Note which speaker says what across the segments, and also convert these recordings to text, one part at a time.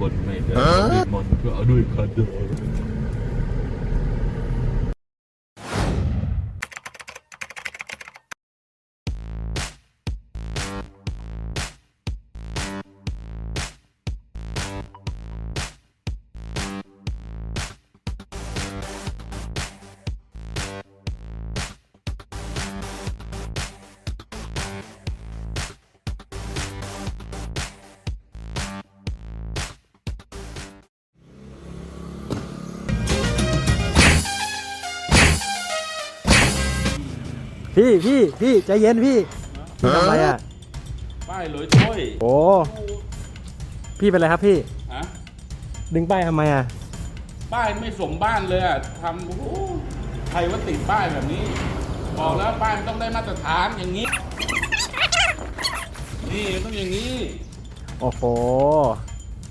Speaker 1: กดไม่ได้เดมอนก็เอาด้วยคาโด
Speaker 2: พี่พี่พี่ใจเย็นพี่พี่ทำอะไรอะ
Speaker 1: ป้ายเลยถ้อย
Speaker 2: โอ้พี่เป็นไรครับพี่
Speaker 1: ฮะ
Speaker 2: ดึงป้ายทำไมอะ
Speaker 1: ป้ายไม่สมบ้านเลยอะทำโอ้โหใครว่าติดป้ายแบบนี้ บอกแล้วป้ายมันต้องได้มาตรฐานอย่างนี้ นี่มันต้องอย่างนี้
Speaker 2: โอ้โห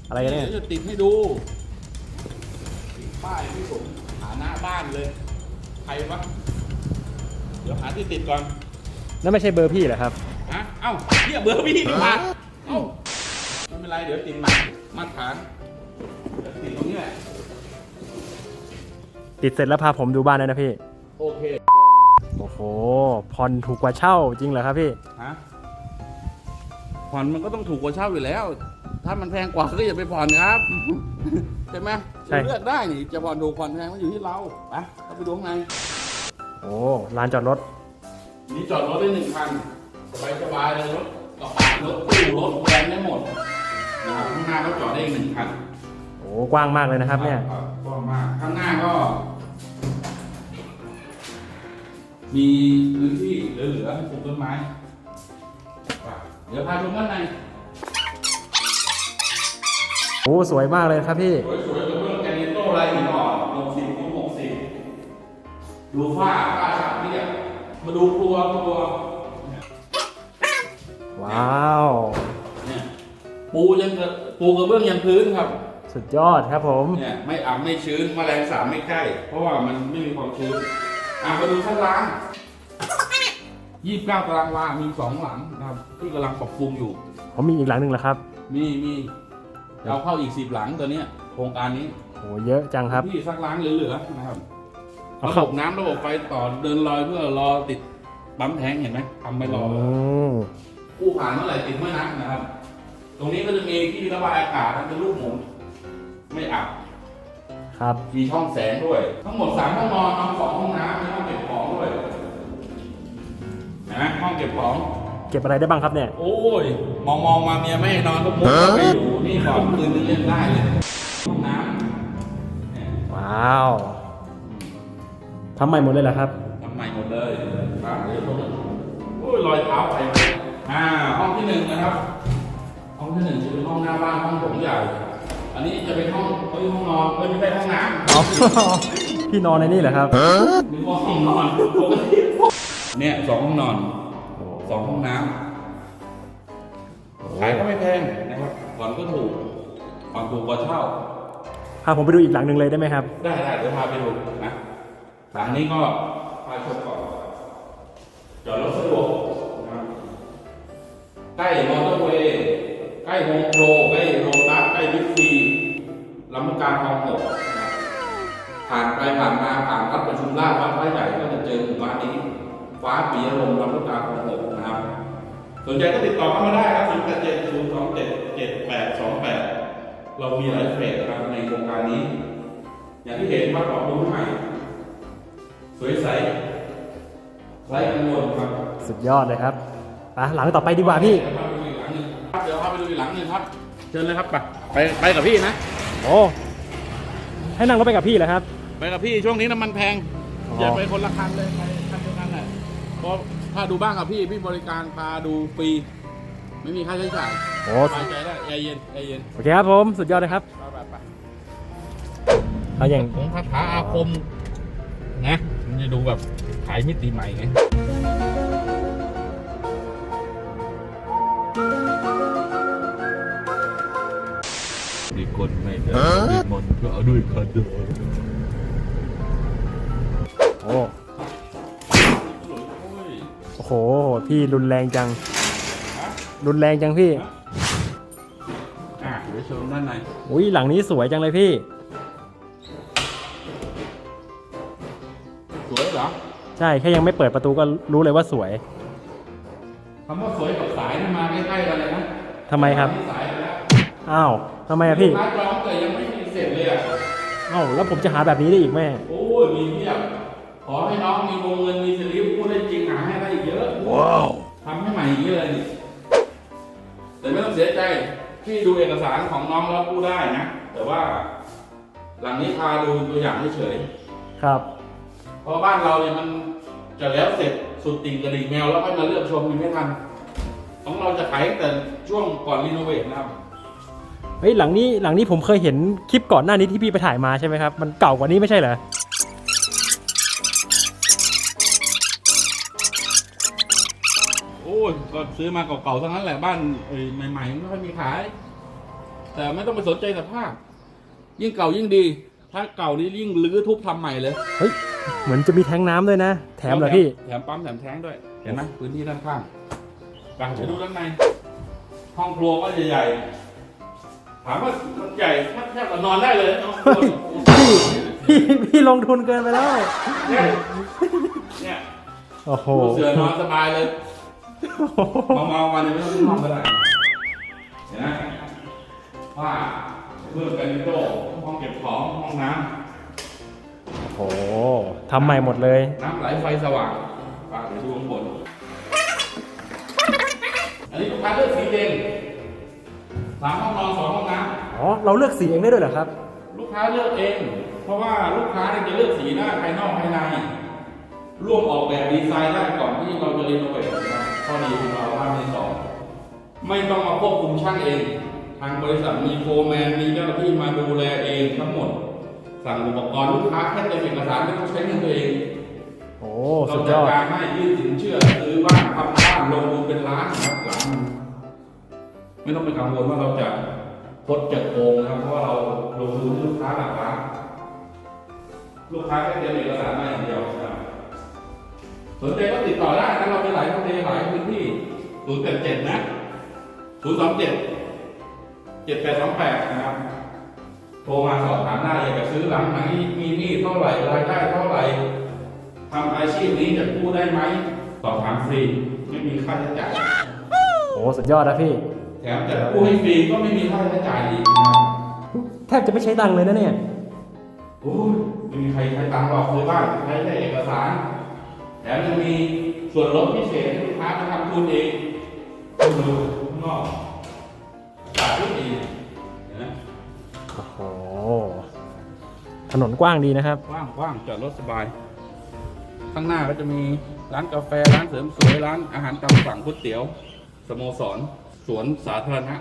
Speaker 2: อะไรกันเนี่ย
Speaker 1: ดี๋วจะติดให้ดูติดป้ายไม่สมฐานะบ้านเลย ใครวะเดี๋ยวหาที่ติดก่อน
Speaker 2: นั่นไม่ใช่เบอร์พี่เหรอครับ
Speaker 1: ฮะ เอ้าเรียกเบอร์พี่ดีกว่าเอ้าไม่เป็นไรเดี๋ยวติดใหม่มาตรฐานเดี๋ยวติดตรงนี้แหละ
Speaker 2: ติดเสร็จแล้วพาผมดูบ้านได้นะพี่
Speaker 1: โอเค
Speaker 2: โอ้โหผ่อนถูกกว่าเช่าจริงเหรอครับพี่
Speaker 1: ฮะ ผ่อนมันก็ต้องถูกกว่าเช่าอยู่แล้ว ถ้ามันแพงกว่าก็อย่าไปผ่อนครับ ใช่ไหม
Speaker 2: ใช่
Speaker 1: เลือกได้นี่ จะผ่อนถูกผ่อนแพงมันอยู่ที่เราไปเราไปดูข้างใน
Speaker 2: โอ้ลานจอดรถ
Speaker 1: นี่จอดรถได้หนึ่งคันสบายสบายๆเลยรถกระบะรถตู้รถแวนได้หมดนะครับข้างหน้าก็จอดได้อีกหนึ่งคัน
Speaker 2: โอ้กว้างมากเลยนะครับ เนี่ย
Speaker 1: กว้างมากข้างหน้าก็ มีพื้นที่เหลือๆให้ปลูกต้นไม้ไปเดี๋ยวพาชมด้านใน
Speaker 2: โอ้สวยมากเลยครับพี่
Speaker 1: สวยๆกับเรื่องแกรนิโต้ลายหินอ่อนห ดูฝ้าฝ้าฉาบเรียบมาดูครัวครัวเนี่ย
Speaker 2: ว้าว
Speaker 1: เนี่ยปูยังกระปูกระเบื้องยันพื้นครับ
Speaker 2: สุดยอดครับผม
Speaker 1: เนี่ยไม่อับไม่ชื้นแมลงสาบไม่ใกล้ เพราะว่ามันไม่มีความชื้นอะมาดูชั้นล่างยี่สิบเก้าตารางวา มีสองหลังนะครับ ที่กำลังปรับปรุงอยู่
Speaker 2: ผมมีอีกหลังหนึ่งแล้วครับ
Speaker 1: มีมีเอาเข้าอีกสิบหลังตัวเนี้ยโครงการนี้
Speaker 2: โอ้เยอะจังครับ
Speaker 1: ที่ซักล้างเหลือๆนะครับ
Speaker 2: เอา
Speaker 1: ระ
Speaker 2: เข้า
Speaker 1: บบน้ำระบบไฟต่อเดินลอยเพื่อรอติดปั๊มแทงเห็นไหมทำไม่รอ
Speaker 2: อืม
Speaker 1: กู้ผ่านเมื่อไหร่ติดเมื่อนั้นนะครับ ตรงนี้ก็จะมีที่ระบายอากาศเป็นลูกหมุนไม่อับ
Speaker 2: ครับ
Speaker 1: มีช่องแสงด้วย ทั้งหมดสามห้องนอนนอนสองห้องน้ำมีห้องเก็บของด้วยนะห้องเก็บของ
Speaker 2: เก็บอะไรได้บ้างครับเนี่ย
Speaker 1: โอ้ย มองมองมาเมียไม่ให้นอนก็มุดเข้าไปอยู่นี่ก่อนคืนนึงเล่นได้เลยห้องน้ำเนี่ย
Speaker 2: ว้าว ทำใหม่หมดเลยเหรอครับ
Speaker 1: ทำใหม่หมดเลยอะเดี๋ยวตรงนี้โอ้ยรอยเท้าไปอ่า ห้องที่หนึ่งนะครับ ห้องที่หนึ่งจะเป็นห้องหน้าบ้านห้องโถงใหญ่ อันนี้จะเป็นห้องเอ้ยห้องนอนเอ้ยไม่ใช่ห้องน้ำ
Speaker 2: อ๋อ พี่นอนในนี่เหรอครับ
Speaker 1: นึกว่าห้องนอนปกติเนี่ยสองห้องนอนสองห้องน้ำขายก็ไม่แพงนะครับผ่อนก็ถูกผ่อนถูกกว่าเช่า
Speaker 2: พาผมไปดูอีกหลังหนึ่งเลยได้ไหมครับ
Speaker 1: ได้ได้เดี๋ยวพาไปดูนะ หลังนี้ก็พาชมก่อนจอดรถสะดวกนะครับใกล้มอเตอร์เวย์ใกล้โฮมโปรใกล้โรตัสใกล้บิ๊กซีลำกกาคลองหกผ่านไปผ่านมาผ่านวัดประชุมราชวัดพระใหญ่ก็จะเจอหมู่บ้านนี้ ฟ้าปียลมลำลูกกาคลองหกนะครับสนใจก็ติดต่อเข้ามาได้ครับ0 8 7 0 2 7 7 8 2 8 เรามีหลายเฟสครับในโครงการนี้ อย่างที่เห็นวัดดอกรุ่งใหม่ สวยใสไร้กังวลครับ
Speaker 2: สุดยอดเลยครับไปหลังต่อไปดีกว่าพี่
Speaker 1: เดี๋ยวพาไปดูอีกหลังหนึงครับเดี๋ยวพาไปดูอีกหลังหนึงครับ เชิญเลยครับไปไปไปกับพี่นะ
Speaker 2: โอ้ ให้นั่งรถไปกับพี่เหรอครับ
Speaker 1: ไปกับพี่ช่วงนี้น้ำมันแพง
Speaker 2: อ๋อ
Speaker 1: อย่าไปคนละคันเลยไปคันเดียวกันน่ะเพราะถ้าดูบ้างกับพี่พี่บริการพาดูฟรีไม่มีค่าใช้จ่าย
Speaker 2: โอ้
Speaker 1: สบายใจได้แอร์เย็นแอร์เย็น
Speaker 2: โอเคครับผมสุดยอดเลยครับ
Speaker 1: ไปไปไป
Speaker 2: เอาอย่าง
Speaker 1: ของคาถาอาคมนะ มันจะดูแบบขายมิติใหม่ไงดีกดไม่ได้เดมอนก็เอาด้วยคาโด
Speaker 2: โอ้โอ้โห พี่รุนแรงจัง รุนแรงจังพี่
Speaker 1: อะเดี๋ยวชมด้านใน
Speaker 2: อุ้ยหลังนี้สวยจังเลยพี่ ใช่แค่ยังไม่เปิดประตูก็รู้เลยว่าสวย
Speaker 1: คำว่าสวยกับสายนี่มาใกล้ๆกันเลยนะ
Speaker 2: ทำไมครับ
Speaker 1: สายไปแล้ว
Speaker 2: อ้าวทำไมอะพี่
Speaker 1: ลูกค้าจองแต่ยังไม่มีเสร็จเลยอะ
Speaker 2: เอ้าแล้วผมจะหาแบบนี้ได้อีกแม่
Speaker 1: โอ้ยมีเพียบขอให้น้องมีวงเงินมีสลิปพูดได้จริงหาให้ได้อีกเยอะ ว้าวทำให้ใหม่อย่างนี้เลยนี่แต่ไม่ต้องเสียใจที่ดูเอกสารของน้องแล้วพูดได้นะ แต่ว่า หลังนี้พาดูตัวอย่างเฉย
Speaker 2: ครับ
Speaker 1: ๆเพราะบ้านเราเนี่ยมัน จะแล้วเสร็จสุดติ่งกระดิ่งแมวแล้วค่อยมาเลือกชมมันไม่ทัน ของเราจะขายตั้งแต่ช่วงก่อนรีโนเวทนะครับ
Speaker 2: เฮ้ยหลังนี้หลังนี้ผมเคยเห็นคลิปก่อนหน้านี้ที่พี่ไปถ่ายมาใช่ไหมครับ มันเก่ากว่านี้ไม่ใช่เหรอ
Speaker 1: โอ้ยก็ซื้อมาเก่าๆทั้งนั้นแหละบ้านเอ้ยใหม่ๆมันไม่ค่อยมีขาย แต่ไม่ต้องไปสนใจสภาพ ยิ่งเก่ายิ่งดี ถ้าเก่านี่ยิ่งรื้อทุบทำใหม่เลย
Speaker 2: เฮ้ย เหมือนจะมีแทงน้ำด้วยนะ แถมเหรอพี่
Speaker 1: แถมปั๊มแถมแท้งด้วย เห็นไหมพื้นที่ด้านข้างกางไปดูด้านใน ห้องครัวก็ใหญ่ๆ ถามว่ามันใหญ่แทบจะนอนได้เลยห้องครัว
Speaker 2: พี่พี่พี่ลงทุนเกินไปแล้ว
Speaker 1: เนี่ยเนี่ย
Speaker 2: โอ้โห
Speaker 1: ปูเสือนอนสบายเลย เมาๆมาเนี่ยไม่ต้องขึ้นห้องก็ได้
Speaker 2: ทำใหม่หมดเลยำ
Speaker 1: น้ำไหลไฟสว่างปากเดี๋ยวดูข้างบน อันนี้ลูกค้าเลือกสีแดงสามห้องนอนสองห้องน้
Speaker 2: อ๋อ เราเลือกสีเองได้ด้วยเหรอครับำ
Speaker 1: ลูกค้าเลือกเอง เพราะว่าลูกค้าเนี่ยจะเลือกสีหน้าภายนอกภายใน ร่วมออกแบบดีไซน์ได้ก่อนที่เราจะรีโนเวทนะครับข้อดีของเราบ้านที่สองไม่ต้องมาควบคุมช่างเอง ทางบริษัทมีโฟร์แมนมีเจ้าหน้าที่มาดูแลเองทั้งหมด สั่งอุปกรณ์ลูกค้าแค่เป็นเอกสารไม่ต้องใช้เงินตัวเอง
Speaker 2: โอ้
Speaker 1: เรา
Speaker 2: สุดย
Speaker 1: จัด
Speaker 2: อด
Speaker 1: การให้ยื่นสินเชื่อซื้อบ้านทำบ้านลงทุนเป็นล้านนะครับหลังหนึ่งไม่ต้องไปกังวลว่าเราจะพดจะโกงนะครับเพราะว่าเราลงทุนให้ลูกค้าหลักล้านลูกค้าแค่เตรียมเอกสารมาอย่างเดียวนะครับสนใจก็ติดต่อได้นะเรามีหลายทำเลหลายพื้นที่ศูนย์แปดเจ็ดนะศูนย์สองเจ็ดเจ็ดแปดสองแปดนะครับ โทรมาสอบถามได้อยากจะซื้อหลังไหนมีหนี้เท่าไหร่รายได้เท่าไหร่ทำอาชีพนี้จะกู้ได้ไหมสอบถามฟรีไม่มีค่าใช้จ่าย
Speaker 2: โอ้สุดยอดนะพี่
Speaker 1: แถมจะกู้ให้ฟรีก็ไม่มีค่าใช้จ่ายอีกนะครับ
Speaker 2: แทบจะไม่ใช้ตังค์เลยนะเนี่ย
Speaker 1: โอ้ยไม่มีใครใช้ตังค์หรอกซื้อบ้านใช้แค่เอกสารแถมยังมีส่วนลดพิเศษให้ลูกค้ามาทำทุนเองคุณดูข้างนอกจ่ายที่ดีเห็
Speaker 2: นนกว้างดีนะครับ
Speaker 1: กว้างกว้างจอดรถสบาย ข้างหน้าก็จะมีร้านกาแฟร้านเสริมสวยร้านอาหารตามสั่งก๋วยเตี๋ยว สโมสร สวนสาธารณะ